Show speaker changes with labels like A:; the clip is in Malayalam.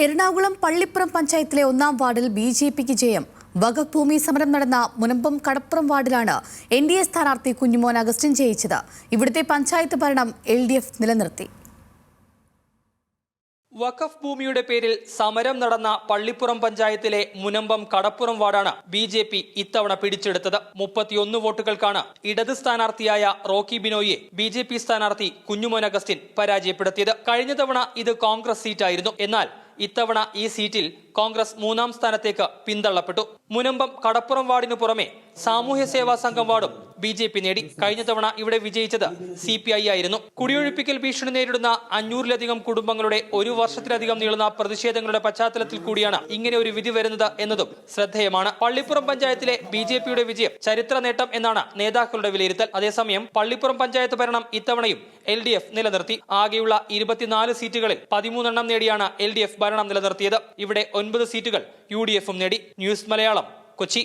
A: എറണാകുളം പള്ളിപ്പുറം പഞ്ചായത്തിലെ ഒന്നാം വാർഡിൽ ബി ജെ പിക്ക് ജയം. വകഭൂമി ഭൂമി സമരം നടന്ന മുനമ്പം കടപ്പുറം വാർഡിലാണ് എൻ ഡി എ സ്ഥാനാർത്ഥി കുഞ്ഞുമോൻ അഗസ്റ്റിൻ ജയിച്ചത്. ഇവിടുത്തെ പഞ്ചായത്ത് ഭരണം എൽ ഡി എഫ് നിലനിർത്തി.
B: വഖഫ് ഭൂമിയുടെ പേരിൽ സമരം നടന്ന പള്ളിപ്പുറം പഞ്ചായത്തിലെ മുനമ്പം കടപ്പുറം വാർഡാണ് ബി ജെ പി ഇത്തവണ പിടിച്ചെടുത്തത്. മുപ്പത്തിയൊന്ന് വോട്ടുകൾക്കാണ് ഇടത് സ്ഥാനാർത്ഥിയായ റോക്കി ബിനോയെ ബി ജെ പി സ്ഥാനാർത്ഥി കുഞ്ഞുമോൻ അഗസ്റ്റിൻ പരാജയപ്പെടുത്തിയത്. കഴിഞ്ഞ തവണ ഇത് കോൺഗ്രസ് സീറ്റായിരുന്നു. എന്നാൽ ഇത്തവണ ഈ സീറ്റിൽ കോൺഗ്രസ് മൂന്നാം സ്ഥാനത്തേക്ക് പിന്തള്ളപ്പെട്ടു. മുനമ്പം കടപ്പുറം വാർഡിനു പുറമെ സാമൂഹ്യ സേവാ സംഘം വാർഡും ബി ജെ പി നേടി. കഴിഞ്ഞ തവണ ഇവിടെ വിജയിച്ചത് സി പി ഐ ആയിരുന്നു. കുടിയൊഴിപ്പിക്കൽ ഭീഷണി നേരിടുന്ന അഞ്ഞൂറിലധികം കുടുംബങ്ങളുടെ ഒരു വർഷത്തിലധികം നീളുന്ന പ്രതിഷേധങ്ങളുടെ പശ്ചാത്തലത്തിൽ കൂടിയാണ് ഇങ്ങനെ ഒരു വിധി വരുന്നത് എന്നതും ശ്രദ്ധേയമാണ്. പള്ളിപ്പുറം പഞ്ചായത്തിലെ ബി ജെ പിയുടെ വിജയം ചരിത്ര നേട്ടം എന്നാണ് നേതാക്കളുടെ വിലയിരുത്തൽ. അതേസമയം പള്ളിപ്പുറം പഞ്ചായത്ത് ഭരണം ഇത്തവണയും എൽ ഡി എഫ് നിലനിർത്തി. ആകെയുള്ള ഇരുപത്തിനാല് സീറ്റുകളിൽ പതിമൂന്നെണ്ണം നേടിയാണ് എൽ ഡി എഫ് ഭരണം നിലനിർത്തിയത്. ഇവിടെ ഒൻപത് സീറ്റുകൾ യു ഡി എഫും നേടി. ന്യൂസ് മലയാളം കൊച്ചി.